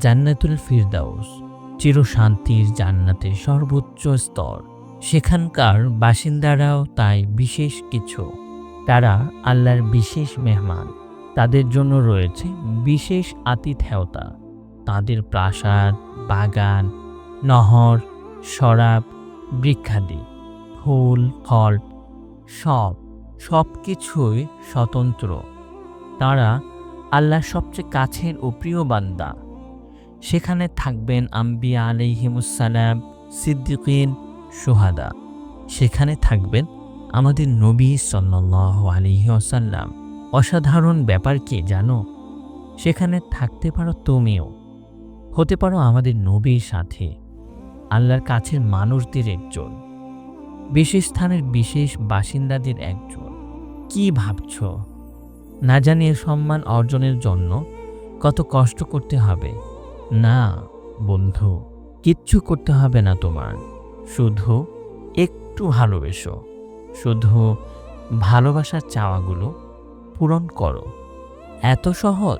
জান্নাতুল ফিরদাউস, চিরশান্তির জান্নাতের সর্বোচ্চ স্তর। সেখানকার বাসিন্দারাও তাই বিশেষ কিছু। তারা আল্লাহর বিশেষ মেহমান। তাদের জন্য রয়েছে বিশেষ আতিথেয়তা। তাদের প্রাসাদ, বাগান, নহর, শরাব, বৃক্ষাদি, ফুল, ফল, সব সব কিছুই স্বতন্ত্র। তারা আল্লাহর সবচেয়ে কাছের ও প্রিয় বান্দা। সেখানে থাকবেন আম্বিয়া আলিহিমুসালাম সিদ্দিকিন সোহাদা সেখানে থাকবেন আমাদের নবী সাল্লাহ আলিহাসাল্লাম অসাধারণ ব্যাপার কি জানো? সেখানে থাকতে পারো তুমিও। হতে পারো আমাদের নবীর সাথে। আল্লাহর কাছের মানুষদের একজন। বিশেষ স্থানের বিশেষ বাসিন্দাদের একজন। কি ভাবছ? না জানিয়ে সম্মান অর্জনের জন্য কত কষ্ট করতে হবে। না, বন্ধু, কিচ্ছু করতে হবে না তোমার। শুধু একটু ভালোবেসো। শুধু ভালোবাসার চাওয়াগুলো পূরণ করো। এত সহজ?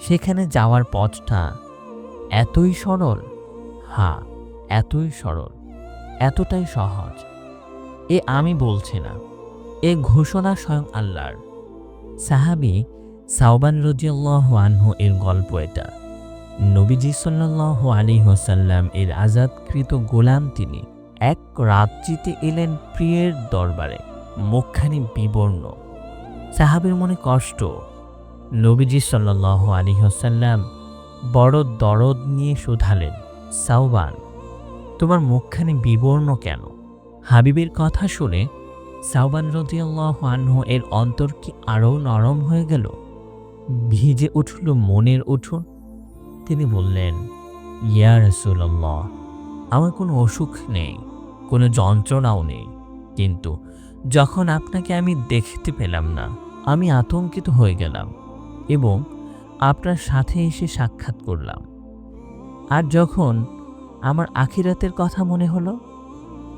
সেখানে যাওয়ার পথটা এতই সরল? হ্যাঁ এতই সরল। এতটাই সহজ। এ আমি বলছি না। এ ঘোষণা স্বয়ং আল্লাহর। সাহাবি সাউবান রজিয়াল্লাহ আনহু এর গল্প এটা। নবীজি সাল্লাহ আলী হোসাল্লাম এর আজাদকৃত গোলাম তিনি। এক রাত্রিতে এলেন প্রিয়ের দরবারে মুখখানি বিবর্ণ। সাহাবের মনে কষ্ট। নবীজি সাল্লাহ আলী হোসাল্লাম বড় দরদ নিয়ে শোধালেন সাউবান তোমার মুখখানি বিবর্ণ কেন? হাবিবের কথা শুনে সাউবান রদিয়াল্লাহ আনহু এর অন্তর কি আরও নরম হয়ে গেল? ভিজে উঠল মনের উঠুন। তিনি বললেন, ইয়া রসুল্লাহ আমার কোনো অসুখ নেই, কোনো যন্ত্রণাও নেই। কিন্তু যখন আপনাকে আমি দেখতে পেলাম না, আমি আতঙ্কিত হয়ে গেলাম এবং আপনার সাথে এসে সাক্ষাৎ করলাম। আর যখন আমার আখিরাতের কথা মনে হলো,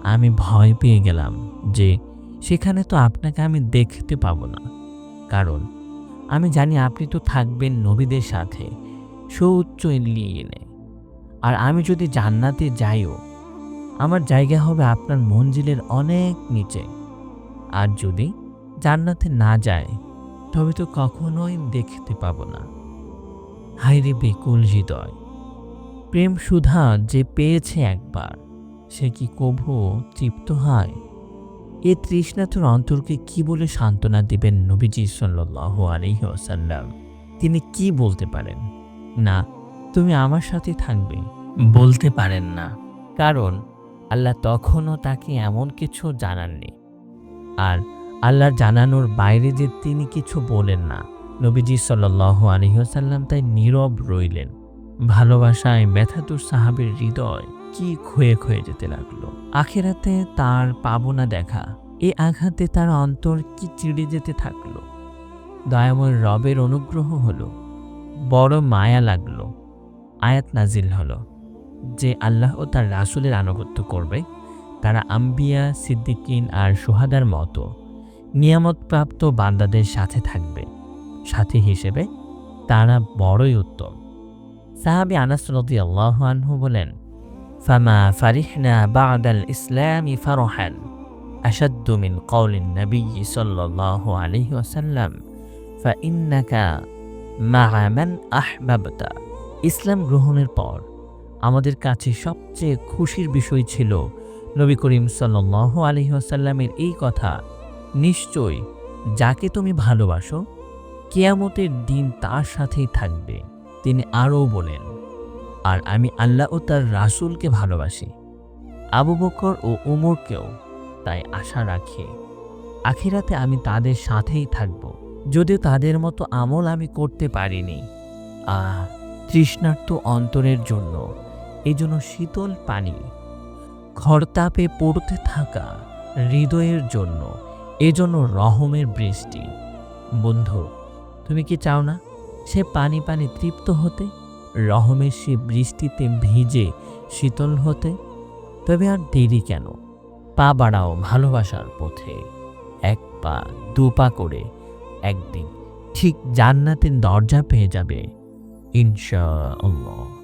আমি ভয় পেয়ে গেলাম যে সেখানে তো আপনাকে আমি দেখতে পাবো না। কারণ আমি জানি আপনি তো থাকবেন নবীদের সাথে সুউচ্চ এনে। আর আমি যদি জান্নাতে যাইও, আমার জায়গা হবে আপনার মঞ্জিলের অনেক নিচে। আর যদি জান্নাতে না যায় তবে তো কখনোই দেখতে পাবো না। হাইরে বেকুল হৃদয়, প্রেম সুধা যে পেয়েছে একবার, সে কি কভু তৃপ্ত হয়? এ তৃষ্ণা তোর অন্তরকে কি বলে সান্ত্বনা দিবেন নবীজি সাল্লাহ আলহিহাসাল্লাম তিনি কি বলতে পারেন? না, তুমি আমার সাথে থাকবে। বলতে পারেন না, কারণ আল্লাহ তখনও তাকে এমন কিছু জানাননি। আর আল্লাহর জানানোর বাইরে যে তিনি কিছু বলেন না, নবীজি সাল্লাহ আলহিহাসাল্লাম তাই নীরব রইলেন। ভালোবাসায় ব্যথাতুর সাহাবের হৃদয় কি ক্ষয়ে ক্ষয়ে যেতে লাগল। আখেরাতে তার পাবনা দেখা, এ আঘাতে তার অন্তর কি চিড়ে যেতে থাকল। দয়াময় রবের অনুগ্রহ হলো বড় মায়া লাগলো আয়াত নাজিল হলো যে আল্লাহ ও তার রাসুলের আনুগত্য করবে তারা আম্বিয়া সিদ্দিকিন আর সোহাদার মতো নিয়ামতপ্রাপ্ত বান্দাদের সাথে থাকবে সাথী হিসেবে তারা বড়ই উত্তম সাহাবি আনাস রদি আল্লাহ আনহু বলেন ফামা ফারিহনা বাদাল ইসলামি ফারহান أشد من قول النبي صلى الله عليه وسلم فإنك মারামান আহবাবতা ইসলাম গ্রহণের পর আমাদের কাছে সবচেয়ে খুশির বিষয় ছিল নবী করিম সাল্লাহ আলহিহাসাল্লামের এই কথা, নিশ্চয় যাকে তুমি ভালোবাসো, কেয়ামতের দিন তার সাথেই থাকবে। তিনি আরও বলেন, আর আমি আল্লাহ ও তার রাসুলকে ভালোবাসি, আবু বকর ও উমরকেও তাই আশা রাখে। আখিরাতে আমি তাদের সাথেই থাকব। যদিও তাদের মতো আমল আমি করতে পারিনি। আহ, তৃষ্ণার্ত অন্তরের জন্য এই জন্য শীতল পানি, খরতাপে পড়তে থাকা হৃদয়ের জন্য, এজন্য রহমের বৃষ্টি। বন্ধু, তুমি কি চাও না সে পানি পানি তৃপ্ত হতে, রহমের সে বৃষ্টিতে ভিজে শীতল হতে? তবে আর দেরি কেন? পা বাড়াও ভালোবাসার পথে, এক পা, দু পা করে একদিন ঠিক জান্নাতের দরজা পেয়ে যাবে ইনশা আল্লাহ